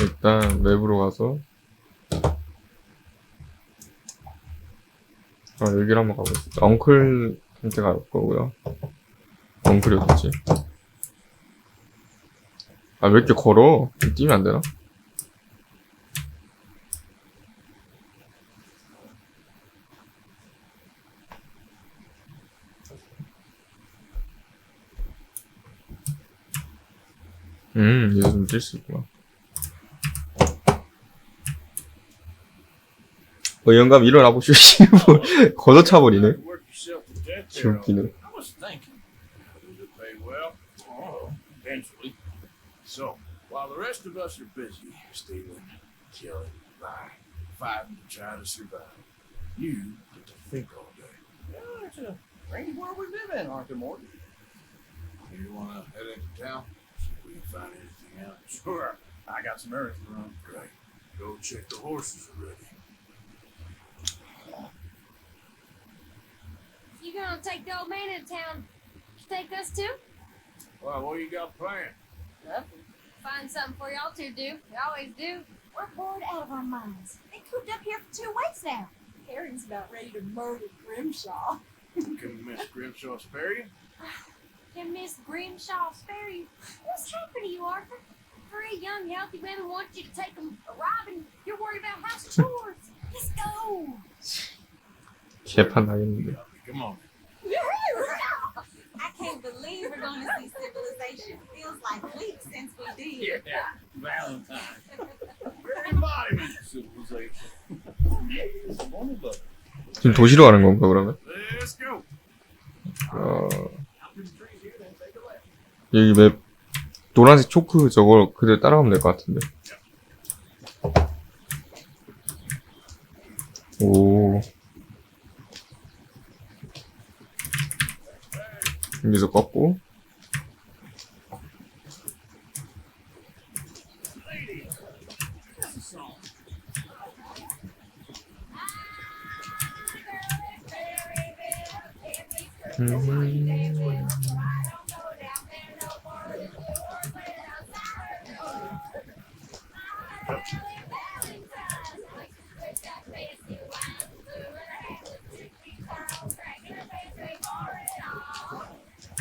일단 맵으로 가서 아 여기를 한번 가보겠습니다. 엉클한테 갈 거고요. 엉클이 어딨지? 아왜 이렇게 걸어? 뛰면 안 되나? 음, 이거 좀뛸 수 있구나. 어, 영감 일어나 보시오, to death there. 기웃기네. Oh. So, while the rest of us are busy stealing, killing, lying, fighting to try to survive, you get to think all day. Yeah, it's a range where we live in, Arthur Morgan. You wanna head into town? See if we can find anything out. Sure. I got some errands to run. Great. Go check the horses are ready. You gonna take the old man into town? Take us too? Well, what you got planned? Nothing. Find something for y'all to do. You always do. We're bored out of our minds. Been cooped up here for two weeks now. Aaron's about ready to murder Grimshaw. Can Miss Grimshaw spare you? Can Miss Grimshaw spare you? What's happened to you, Arthur? Three young, healthy women want you to take them a ride, and you're worried about house chores. Let's go. 개판 나겠는데. Come on. I can't believe we're going to see civilization. Feels like weeks since we did. Yeah, Valentine. Very embodiment of civilization. Morning, bud. 지금 도시로 가는 건가, 그러면? Let's go. 어. 여기 맵, 노란색 초크 저거 그대로 따라가면 될 것 같은데. 오. 여기서 꺾고. 음.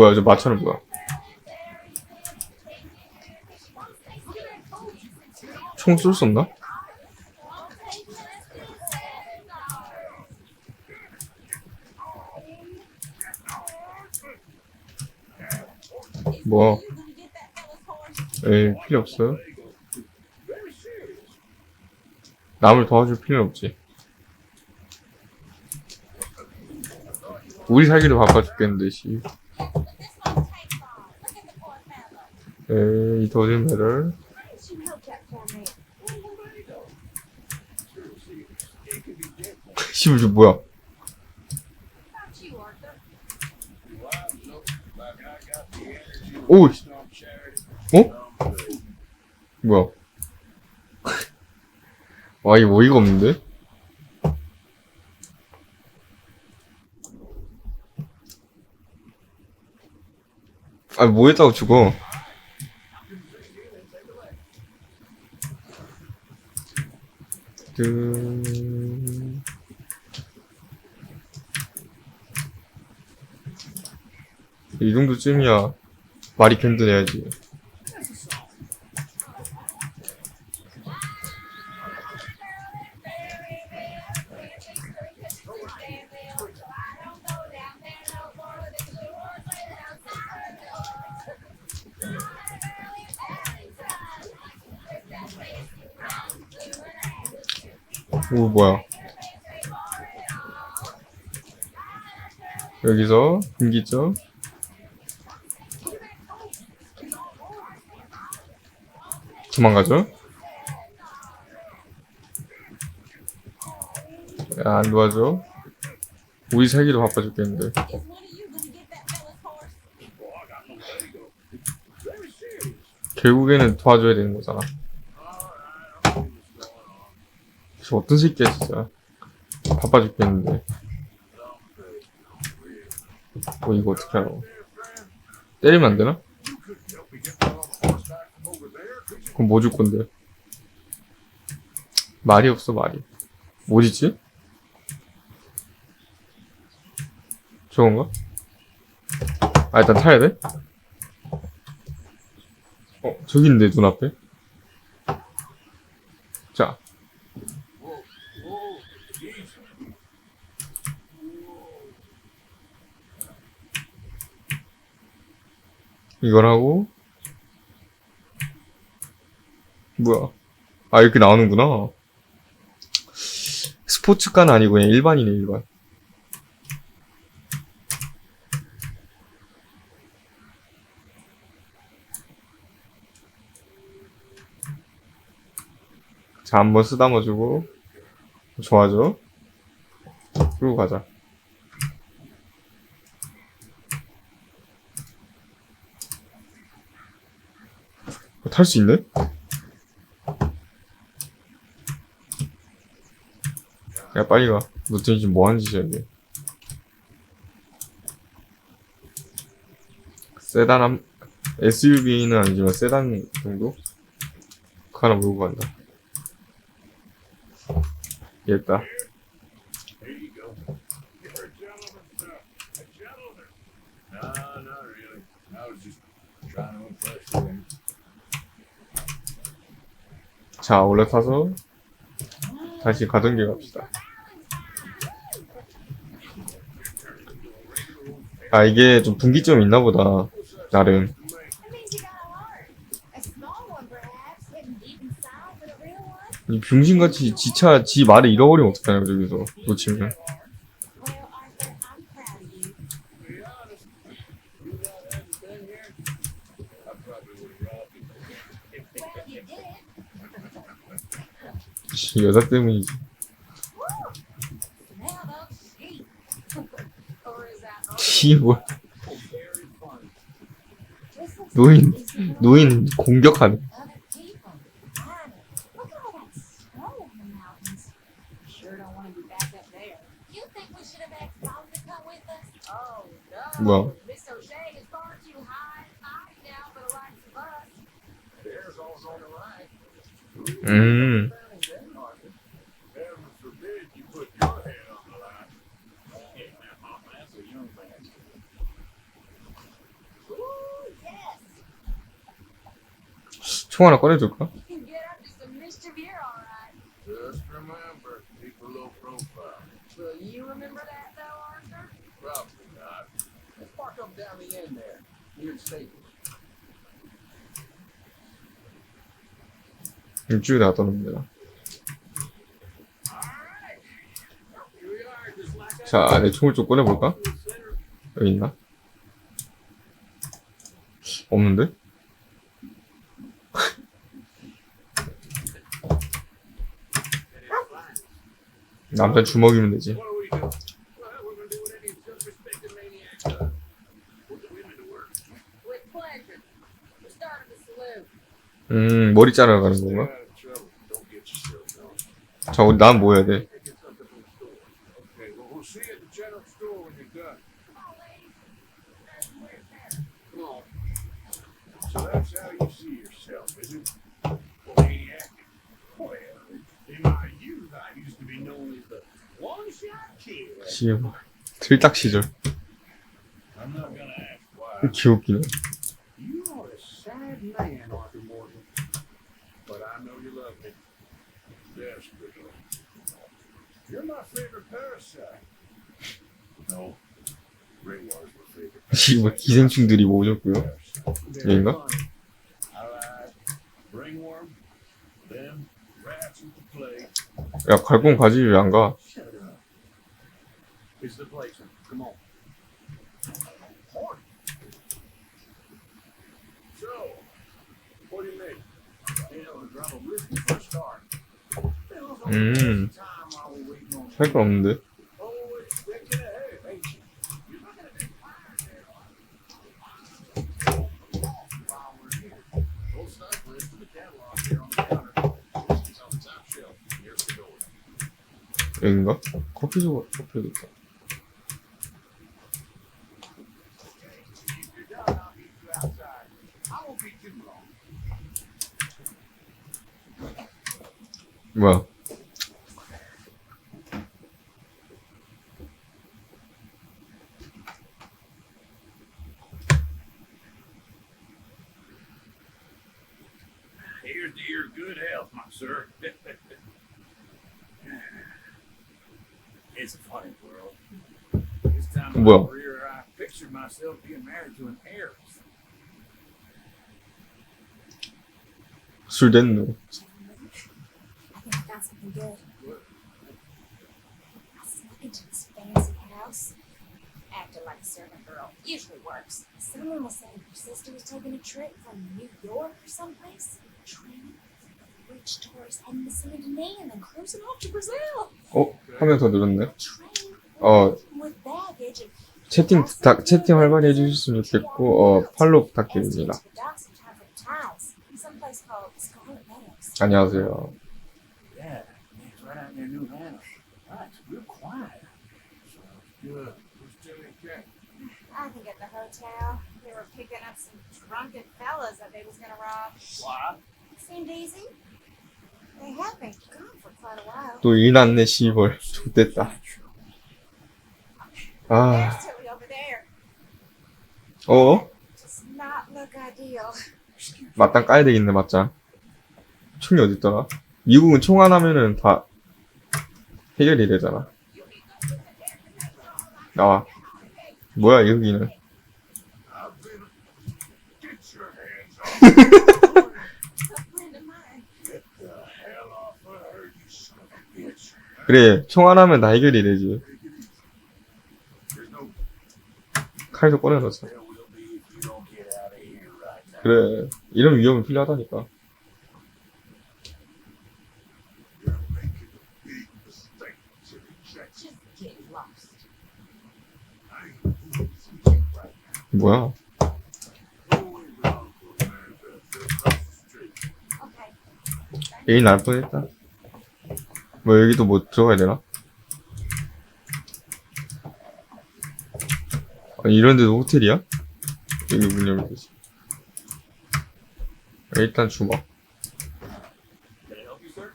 뭐야, 저 마차는 뭐야? 총 쏠 수 없나? 뭐? 에이, 필요 없어요. 남을 도와줄 필요는 없지. 우리 살기도 바빠 죽겠는데, 씨. This one takes off. Look at the poor fella. 에 이, man. 씨발, 저 뭐야? 오. 어? 뭐야? 와, 이거 어이가 없는데? 아, 뭐 했다고 죽어? 그... 이 정도쯤이야 말이 든든해야지. 여기서 분기점. 도망가죠? 야, 안 도와줘. 우리 살기도 바빠 죽겠는데. 결국에는 도와줘야 되는 거잖아. 저 어떤 새끼야, 진짜. 바빠 죽겠는데. 어, 이거 어떻게 알아? 때리면 안 되나? 그럼 뭐 줄 건데? 말이 없어 말이 어디지? 저건가? 아 일단 타야 돼? 어 저기 있는데 눈앞에 자 Whoa, whoa, easy. 이걸 하고. 뭐야? 아 이렇게 나오는구나. 스포츠카는 아니고 그냥 일반이네 일반. 자 한번 쓰다마주고. 좋아져. 그리고 가자 탈 수 있네? 야 빨리 가. 너 지금 뭐 하는 짓이야 이게? 세단 한 SUV는 아니지만 세단 정도? 그거 하나 몰고 간다. 됐다. Here you go. You're a gentleman, sir. A gentleman. No, not really. I was just trying to impress you. 자 올라타서 다시 가던 길 갑시다. 아 이게 좀 분기점이 있나 보다. 나름. 이 병신같이 지차 지 말을 잃어버리면 어떡하냐 저기서 놓치면. Well, Arthur, I'm proud of you. To be honest, you not hadn't been here, I probably would have robbed you. Well, you did. 씨, 여자 때문이지. Woo! Smell those sheep. or is that 씨, 뭐 Very funny. This looks 노인, 노인 공격하네. people. Ida, near the stable. 일주일에 놔두는 겁니다. 자, 내 총을 좀 꺼내볼까? 여기 있나? 없는데? 남자 주먹이면 되지. 음, 머리 자르러 가는 Stay 건가? out of trouble. Don't get yourself known. 자, 우리 난뭐 해야 돼? Me. Desperately. You're my favorite parasite. No. Ringworms were favorite. 씨, 뭐 기생충들이 모으셨고요. 여긴가? 야, 갈건 가지 왜 안 가? It's the place. Come on. Horny. So, what do you make? 음. Time while we're waiting on 할건 없는데. 여긴가? 커피 좀, 커피 여기 있다. Well, here's to your good health, my sir. it's a funny world. This time in well, my career, I pictured myself being married to an heiress. Surden, though. Found something good. I snuck into this fancy house, acting like a servant girl. Usually works. Someone was saying her sister was taking a trip from New York or someplace. Training rich tourists heading to Saint Denis and then cruising off to Brazil. 어? 화면 더 늘었네. Train 어, with baggage and 채팅 부탁, 채팅 활발히 해주셨으면 좋겠고, 어, 팔로우 부탁드립니다. Someplace called Scarlet Meadows. 안녕하세요. Out near New Hanover. Right, it's real quiet. Sounds good. Where's Jimmy and Kay? I think at the hotel, they were picking up some drunken fellas that they was gonna rob. Why? Seemed easy. They have been gone for quite a while. 또일 났네, 씨벌. 좋됐다. 아, There's Tilly over there. 어? Does not look ideal. 맞짱 까야 되겠네, 맞짱. 총이 어딨더라? 미국은 총 하나면은 다 해결이 되잖아. 나와. 뭐야, 여기는. 그래, 총 하나면 다 해결이 되지. 칼도 꺼내놓자. 그래, 이런 위험이 필요하다니까. You're making a big mistake, Jimmy Jackson. Just get lost. I ain't doing this right now. 뭐야? Going down to America, just across the Okay. 애인 날 뻔했다. 뭐, 여기도 뭐 들어가야 되나? 아니, 이런 데도 호텔이야? 여기 문 열면 되지. 일단 주먹. Can I help you, sir?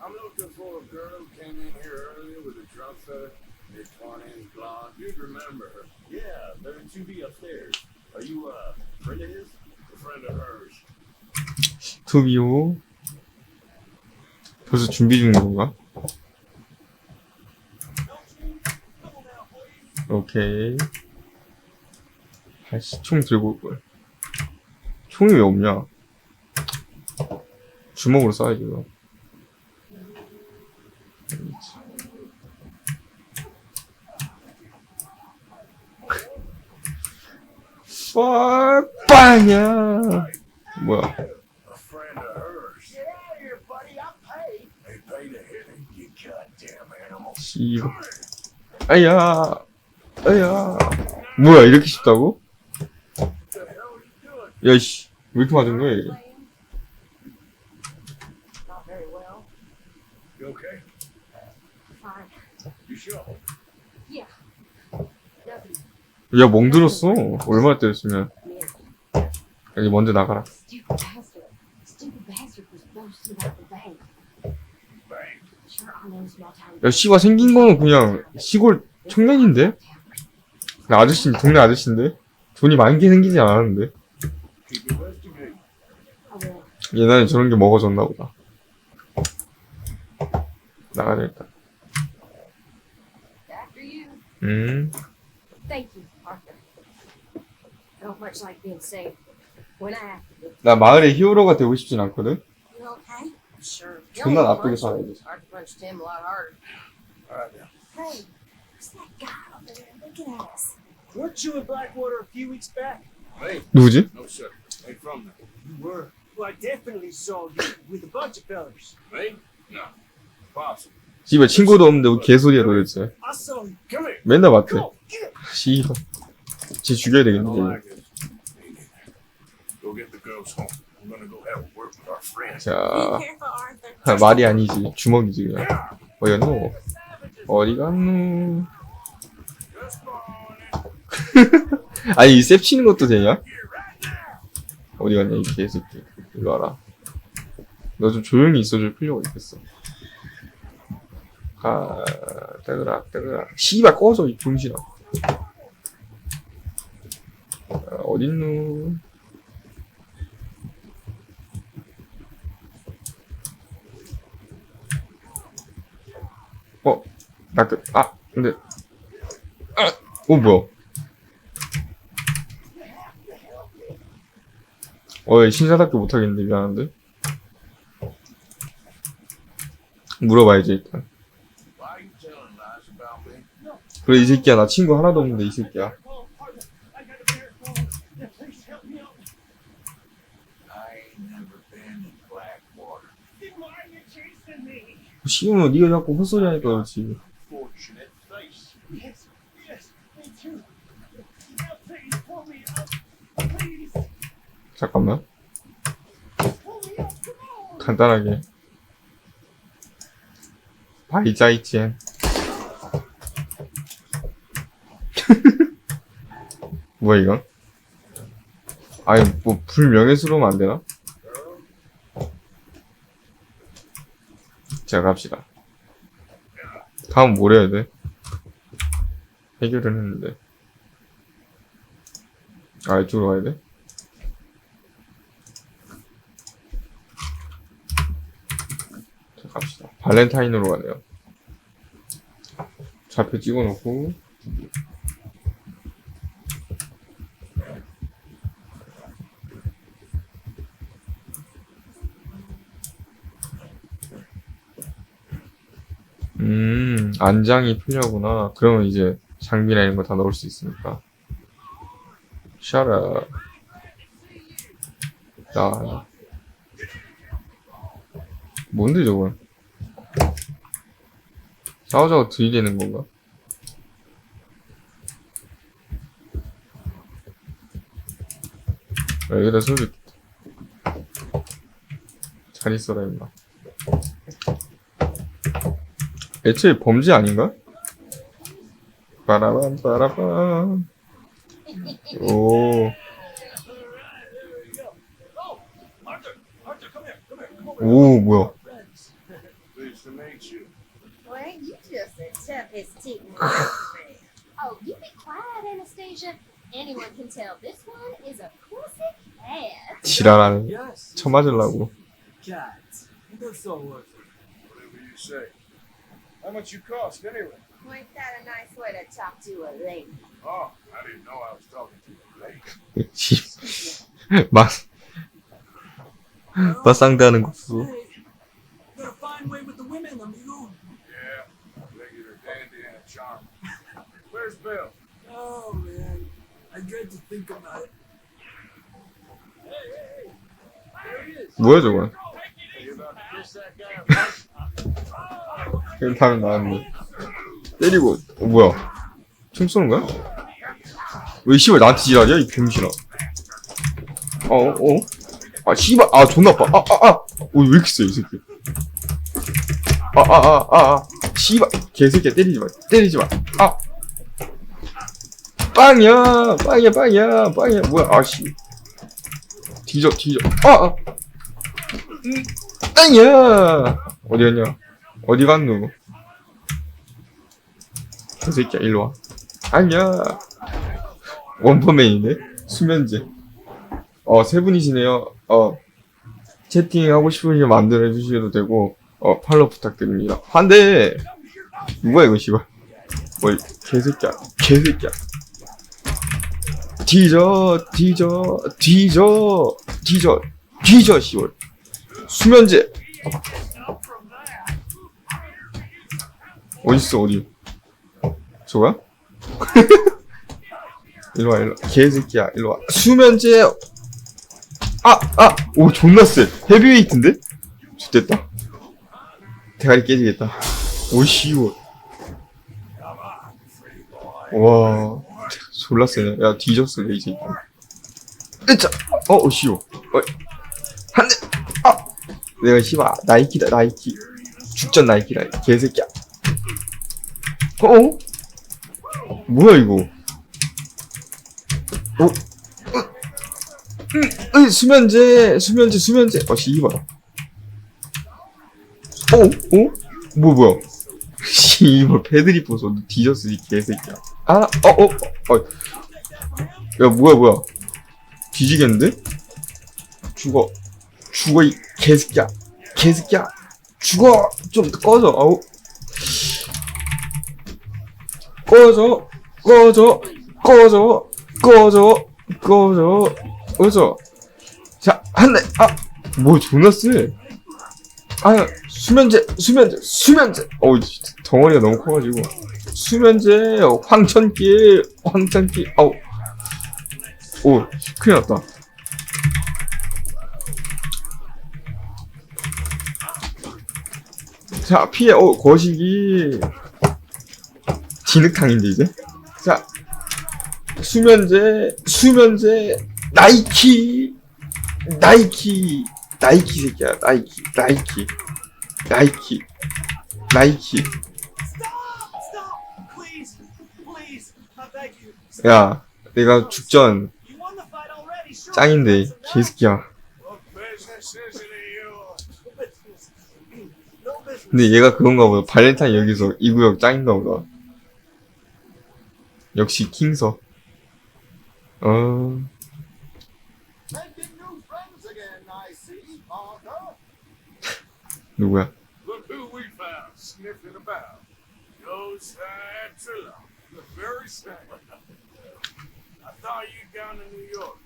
I'm looking for a girl who came in here earlier with a drunk fella, mid twenties, blonde. You'd remember her. Yeah, they're in 2B upstairs. Are you uh, a friend of his? A friend of hers. 투비오. 벌써 준비 중인 건가? 오케이. 아씨, 총 들고 올걸. 총이 왜 없냐? 주먹으로 쏴야지, 이거. 빡! 빵이야! 뭐야. A friend of hers. Get out of here, buddy. I paid. They paid you goddamn animal. 씨발. 아야, 아야. 뭐야, 이렇게 쉽다고? What the hell are you doing? 야, 씨. 왜 이렇게 맞은 거야, 이게? Not very well. You okay? Fine. You sure? Nothing. 야, 멍들었어. 얼마나 때렸으면. 여기 먼저 나가라. 야, 씨발, 생긴 거는 그냥 시골 청년인데? 나 아저씨, 동네 아저씨인데? 돈이 많게 생기지 않았는데? 옛날에 저런 게 먹어졌나 보다. you. 음. Thank you, Arthur. I don't much like being saved. When I have to be. 나 마을의 히어로가 되고 싶진 않거든? You okay? Sure. 존나 나쁘게 살아야지. Arthur punched him a lot harder. All right, now. Hey, who's that guy over there looking at us? Weren't you in Blackwater a few weeks back? Hey, 누구지? no sir. Ain't from there. You were. Well, I definitely saw you with a bunch of fellas. Me? No. Possible. 씨발, 친구도 없는데 뭐 개소리야, 도대체. I saw you. Come here. 맨날 맞대. Get it. 씨발. 쟤 죽여야 되겠는데. Go get the girls home. I'm gonna go have a word with our friends. 자, Be careful, Arthur. 아, 말이 아니지. 주먹이지, 그냥. 어디갔노? 어디 갔노? 아니, 이셉 치는 것도 되냐? 어디 갔냐, 이 개새끼. 일로 와라. 너 좀 조용히 있어줄 필요가 있겠어. 가, 따그락, 따그락. 씨발, 꺼져, 이 병신아. 아, 어딨노? 나 그, 아, 근데, 아, 어, 뭐야. 어, 신사답게 못하겠는데, 미안한데. 물어봐야지, 일단. 그래, 이 새끼야. 나 친구 하나도 없는데, 이 새끼야. 시우는 니가 자꾸 헛소리 하니까 그렇지. 잠깐만. 간단하게. 바이자이젠. 뭐야, 이건? 아니, 뭐, 불명예스러우면 안 되나? 자, 갑시다. 다음 뭘 해야 돼? 해결은 했는데. 아, 이쪽으로 가야 돼? 자, 갑시다. 발렌타인으로 가네요. 좌표 찍어놓고. 음, 안장이 필요하구나. 그러면 이제 장비나 이런 거 다 넣을 수 있으니까. 샤라. 나. 뭔데 저건? 싸우자고 들이대는 건가? 아, 여기다 소리 잘 있어라 임마 애초에 범죄 아닌가? 빠라밤 빠라밤 오 오, 뭐야. Pleased to meet you. Well, you tick in the Oh, you be quiet, Anastasia. Anyone can tell this one is a pussy cat. 지랄하네. Yes. 쳐맞으려고. Cats. That's all worth it. Whatever you say. How much you cost anyway? Ain't that a nice way to talk to a lady? Oh, I didn't know I was talking to a lady. 씨. 막, 막 상대하는 거 없어. Hey, got a fine way with the women, amigo. Yeah, regular dandy and a charm. Where's Bill? Oh man, I dread to think about it. Hey, hey, hey. There he is. 뭐야, 저건? You about to kiss that guy? 그냥 다음에 나왔는데. 때리고, 어, 뭐야. 총 쏘는 거야? 왜 씨발 나한테 지랄이야, 이 병신아. 어, 어? 아, 씨발, 아, 존나 아파. 아, 아, 아. 어, 왜 이렇게 세, 이 새끼. 아, 아, 아, 아, 아. 씨발, 개새끼야, 때리지 마. 때리지 마. 아. 빵이야, 빵이야, 빵이야, 빵이야. 뭐야, 아, 씨. 뒤져, 뒤져. 아, 아. 음, 빵이야. 어디 갔냐? 어디 갔누? 개새끼야, 일로 와. 아니야. 원퍼맨이네? 수면제. 어, 세 분이시네요. 어, 채팅하고 싶으시면 만들어 주셔도 되고, 어, 팔로우 부탁드립니다. 한 대! 누가 이거, 씨발. 뭐, 개새끼야. 개새끼야. 뒤져, 뒤져, 뒤져, 뒤져, 뒤져, 씨발. 수면제. 어딨어, 어디? 저거야? 일로와, 일로와. 개새끼야, 일로와. 수면제! 아, 아! 오, 존나 쎄. 헤비웨이트인데? 좋됐다. 대가리 깨지겠다. 오, 씨오. 와, 졸라 세네. 야, 뒤졌어, 내 이제. 으짜! 어, 어, 씨오. 어, 한 대! 아! 내가 씨발, 나이키다, 나이키. 죽전 나이키다, 이 개새끼야. 어? 어? 뭐야, 이거? 어? 음, 으, 수면제, 수면제, 수면제. 어, 씨발. 어? 어? 뭐, 뭐야? 씨발, 패드립 보소. 너 뒤졌어, 이 개새끼야. 아, 어, 어, 어. 야, 뭐야, 뭐야. 뒤지겠는데? 죽어. 죽어, 이 개새끼야. 개새끼야. 죽어! 좀 꺼져, 아우. 꺼져 꺼져 꺼져 꺼져 꺼져 꺼져 자 한 대 아 뭐 존나 쎄 아 수면제 수면제 수면제 어우 덩어리가 너무 커가지고 수면제 황천길 황천길 아우. 오 큰일 났다. 자 피해 어 거시기. 진흙탕인데 이제 자 수면제 수면제 나이키. 나이키. 나이키 새끼야 나이키. 나이키. 나이키. 나이키 야 내가 죽전. 짱인데 개새끼야. 근데 얘가 그건가 보다 발렌타인 여기서 이 구역 짱인가 보다 역시 킹서 어. 누구야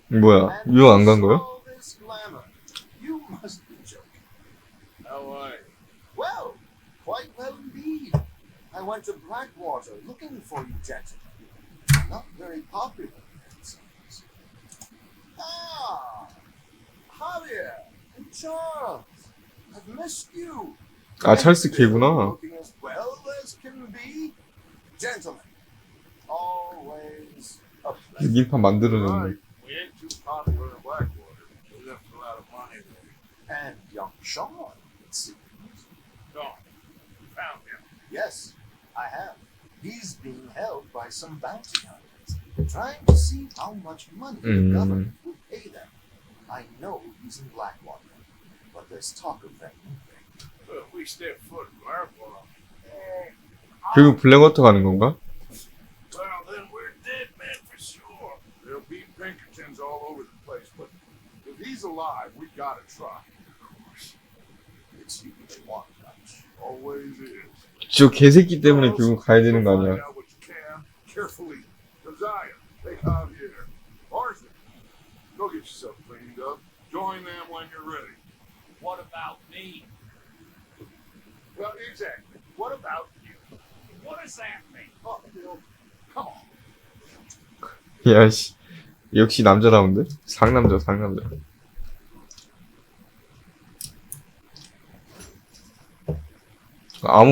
뭐야 유학 안간 거야? All this glamour. You must be joking. How are you? Well, quite well indeed. I went to Blackwater looking for you gentlemen. Not very popular, it seems. Ah, Javier and Charles. I've missed you. 아 찰스 걔구나 Looking as well as can be. Gentlemen, 6인판 만들어졌네. Yes, I have. He's being held by some bounty hunters, trying to see how much money the Mm. government will pay them. I know he's in Blackwater, but there's talk of them moving. Well, if we step foot in Blackwater, 결국 블랙워터 가는 건가? well, then we're dead men for sure. There'll be Pinkertons all over the place, but if he's alive, we gotta try. It's you they want, Dutch. Always is. 저 개새끼 때문에 결국 가야 되는 거 Find 아니야 out what you can, carefully. Josiah, take Javier. Arthur, go get yourself cleaned up. Join them when you're ready. What about me? Well, exactly. What about you? What does that mean? Oh, Bill, come on. 야씨 역시 남자다운데? 상남자 상남자 아무